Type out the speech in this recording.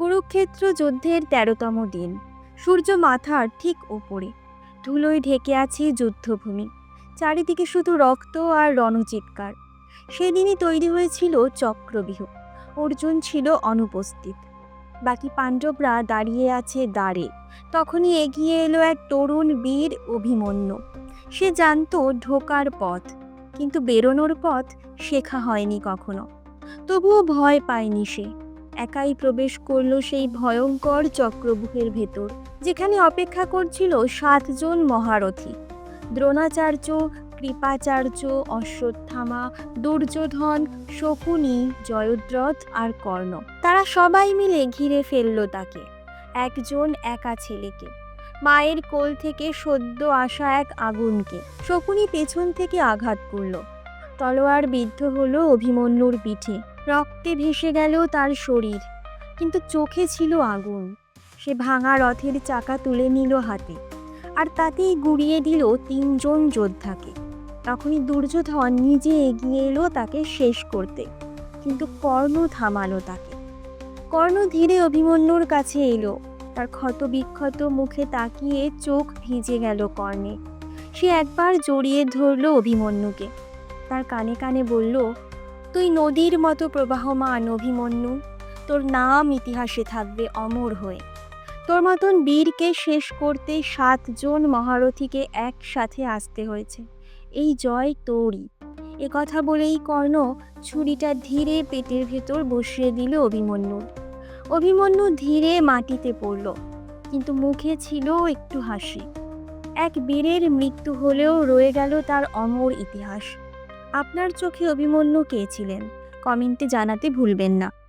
কুরুক্ষেত্র যুদ্ধের তেরোতম দিন। সূর্য মাথার ঠিক ওপরে ধুলোয় ঢেকে আছে যুদ্ধভূমি। চারিদিকে শুধু রক্ত আর রণচিৎকার। সেদিনই তৈরি হয়েছিল চক্রবিহ অর্জুন ছিল অনুপস্থিত। বাকি পাণ্ডবরা দাঁড়িয়ে আছে দাঁড়ে তখনই এগিয়ে এলো এক তরুণ বীর অভিমন্যু। সে জানতো ঢোকার পথ, কিন্তু বেরোনোর পথ শেখা হয়নি কখনো। তবুও ভয় পায়নি সে। একাই প্রবেশ করল সেই ভয়ঙ্কর চক্রবুহের ভেতর, যেখানে অপেক্ষা করছিল সাতজন মহারথী। দ্রোণাচার্য, কৃপাচার্য, অশ্বত্থামা, দুর্যোধন, শকুনি, জয়দ্রথ আর কর্ণ। তারা সবাই মিলে ঘিরে ফেলল তাকে। একজন একা ছেলেকে। মায়ের কোল থেকে সদ্য আসা এক আগুনকে। শকুনি পেছন থেকে আঘাত করল। তলোয়ার বিদ্ধ হলো অভিমন্যুর পিঠে। রক্তে ভেসে গেল তার শরীর, কিন্তু চোখে ছিল আগুন। সে ভাঙা রথের চাকা তুলে নিল হাতে, আর তাতেই গুড়িয়ে দিল তিনজন যোদ্ধাকে। তখনই দুর্যোধন নিজে এগিয়ে এলো তাকে শেষ করতে, কিন্তু কর্ণ থামালো তাকে। কর্ণ ধীরে অভিমন্যুর কাছে এলো, তার ক্ষত বিক্ষত মুখে তাকিয়ে চোখ ভিজে গেল কর্ণে। সে একবার জড়িয়ে ধরল অভিমন্যুকে, তার কানে কানে বলল তুই নদীর মতো প্রবাহমান অভিমন্যু। তোর নাম ইতিহাসে থাকবে অমর হয়ে। তোর মতন বীরকে শেষ করতে সাতজন মহারথীকে একসাথে আসতে হয়েছে। এই জয় তোরই। এ কথা বলেই কর্ণ ছুরিটা ধীরে পেটের ভেতর বসিয়ে দিল অভিমন্যুর অভিমন্যু ধীরে মাটিতে পড়ল, কিন্তু মুখে ছিল একটু হাসি। এক বীরের মৃত্যু হলেও রয়ে গেল তার অমর ইতিহাস। আপনার চোখে অভিমন্যু কে ছিলেন? কমেন্টে জানাতে ভুলবেন না।